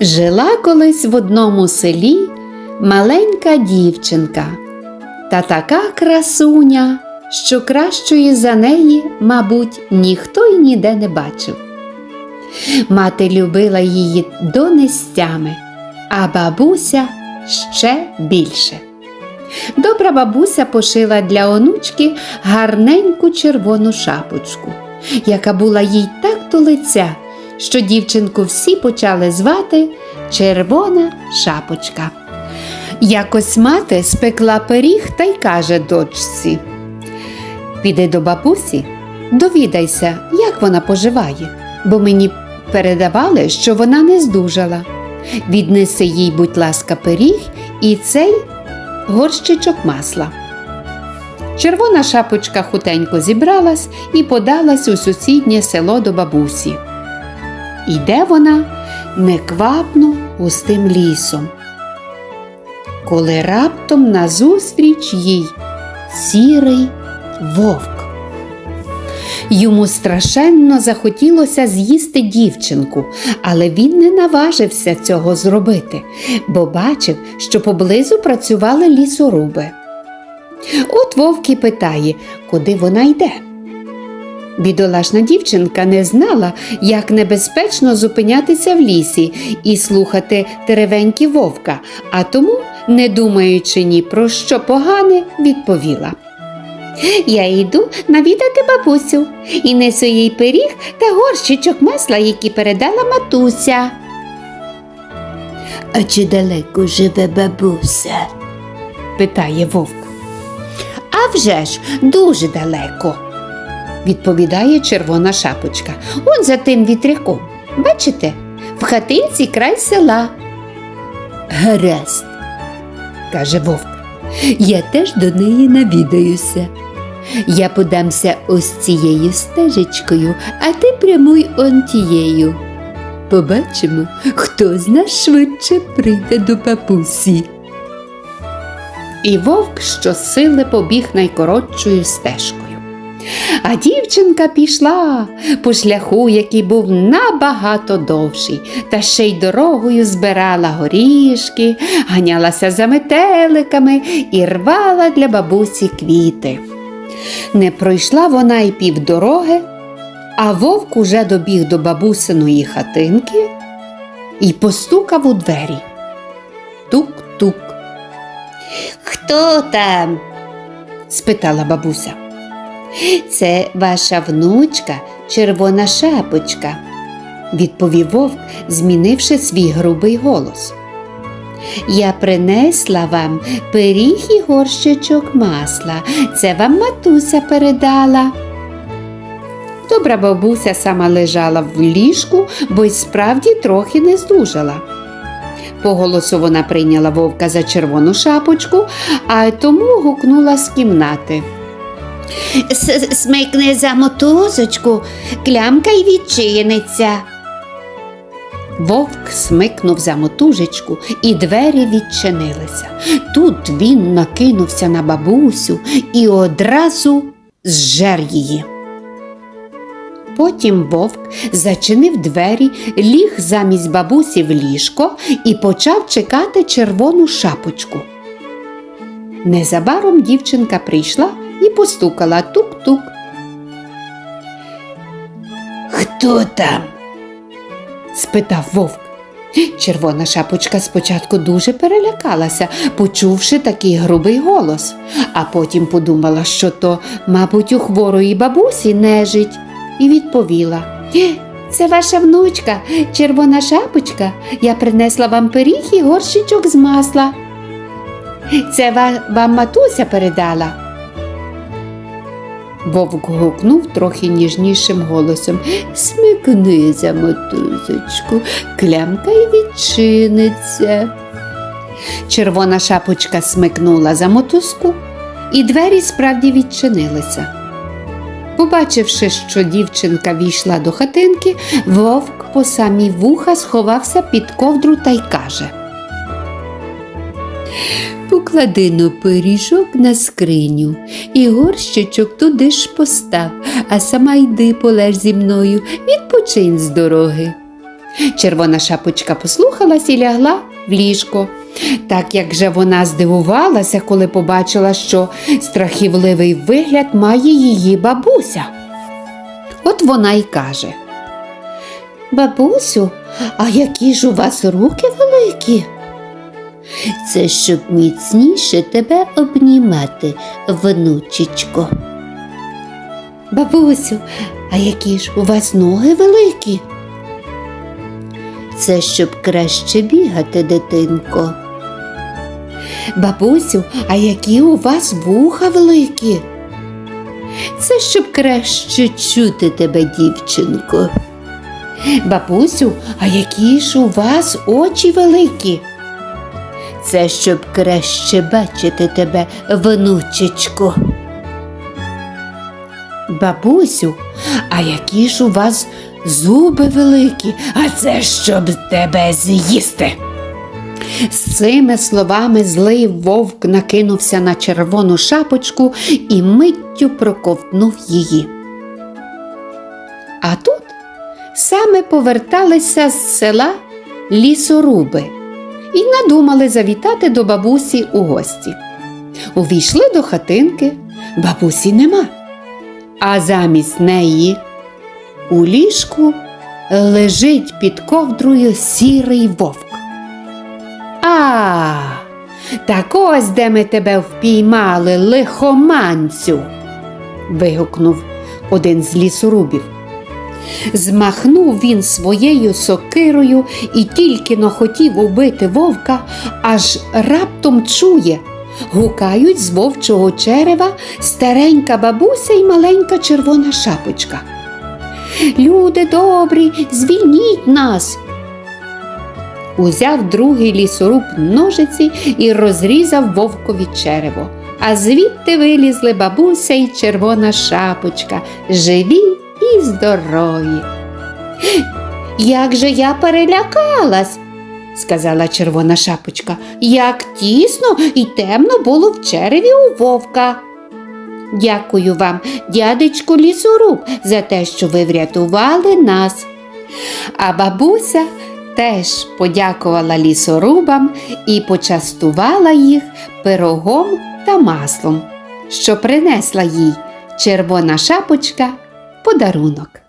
Жила колись в одному селі маленька дівчинка та така красуня, що кращої за неї, мабуть, ніхто й ніде не бачив. Мати любила її донестями, а бабуся ще більше. Добра бабуся пошила для онучки гарненьку червону шапочку, яка була їй так до лиця, що дівчинку всі почали звати Червона шапочка. Якось мати спекла пиріг та й каже дочці: Піди до бабусі, довідайся, як вона поживає, бо мені передавали, що вона не здужала. Віднеси їй, будь ласка, пиріг і цей горщичок масла. Червона шапочка хутенько зібралась і подалась у сусіднє село до бабусі. Іде вона неквапно густим лісом. Коли раптом назустріч їй сірий вовк. Йому страшенно захотілося з'їсти дівчинку, але він не наважився цього зробити, бо бачив, що поблизу працювали лісоруби. От вовк і питає, куди вона йде. Бідолашна дівчинка не знала, як небезпечно зупинятися в лісі і слухати теревеньки вовка, а тому, не думаючи ні про що погане, відповіла. Я йду навідати бабусю і несу їй пиріг та горщичок масла, які передала матуся. А чи далеко живе бабуся? питає вовк. А вже ж дуже далеко, відповідає червона шапочка. Он за тим вітряком. Бачите, в хатинці край села, Гаразд, каже вовк. я теж до неї навідаюся. Я подамся ось цією стежечкою, а ти прямуй он тією. Побачимо, хто з нас швидше прийде до бабусі. І вовк щосили побіг найкоротшою стежкою. А дівчинка пішла по шляху, який був набагато довший, та ще й дорогою збирала горішки, ганялася за метеликами і рвала для бабусі квіти. Не пройшла вона й півдороги, а вовк уже добіг до бабусиної хатинки і постукав у двері. Тук-тук. Хто там? спитала бабуся. Це ваша внучка, червона шапочка. відповів вовк, змінивши свій грубий голос. Я принесла вам пиріг і горщичок масла. Це вам матуся передала. Добра бабуся сама лежала в ліжку, бо й справді трохи не здужала. По голосу вона прийняла вовка за червону шапочку, а тому гукнула з кімнати. Смикни за мотузочку, клямка й відчиниться. Вовк смикнув за мотужечку, і двері відчинилися. Тут він накинувся на бабусю і одразу зжер її. Потім вовк зачинив двері, ліг замість бабусі в ліжко і почав чекати червону шапочку. Незабаром дівчинка прийшла і постукала тук-тук. Хто там? спитав вовк. Червона шапочка спочатку дуже перелякалася, почувши такий грубий голос, а потім подумала, що то, мабуть, у хворої бабусі нежить, і відповіла. «Е, Це ваша внучка, червона шапочка. Я принесла вам пиріг і горщичок з масла. Це вам матуся передала. Вовк гукнув трохи ніжнішим голосом. Смикни за мотузочку, клямка й відчиниться. Червона шапочка смикнула за мотузку, і двері справді відчинилися. Побачивши, що дівчинка війшла до хатинки, вовк по самі вуха сховався під ковдру та й каже. Поклади но пиріжок на скриню і горщичок туди ж постав, а сама йди полеж зі мною, відпочинь з дороги. Червона шапочка послухалась і лягла в ліжко. Так як же вона здивувалася, коли побачила, що страхівливий вигляд має її бабуся. От вона й каже: Бабусю, а які ж у вас руки великі? Це щоб міцніше тебе обнімати, внучечко. Бабусю, а які ж у вас ноги великі? Це щоб краще бігати, дитинко. Бабусю, а які у вас вуха великі? Це щоб краще чути тебе, дівчинко. Бабусю, а які ж у вас очі великі? Це щоб краще бачити тебе, внучечко. Бабусю, а які ж у вас зуби великі, а це щоб тебе з'їсти. З цими словами злий вовк накинувся на червону шапочку і миттю проковтнув її. А тут саме поверталися з села лісоруби і надумали завітати до бабусі у гості. Увійшли до хатинки, бабусі нема а замість неї у ліжку лежить під ковдрою сірий вовк. А, так ось де ми тебе впіймали, лихоманцю. вигукнув один з лісорубів. Змахнув він своєю сокирою і тільки но хотів убити вовка, аж раптом чує. Гукають з вовчого черева старенька бабуся і маленька червона шапочка. Люди добрі, звільніть нас. Узяв другий лісоруб ножиці і розрізав вовкові черево. А звідти вилізли бабуся і червона шапочка, живі і здорові. Як же я перелякалась, сказала червона шапочка, як тісно і темно було в череві у вовка. Дякую вам, дядечку лісоруб, за те, що ви врятували нас. А бабуся теж подякувала лісорубам і почастувала їх пирогом та маслом, що принесла їй червона шапочка подарунок.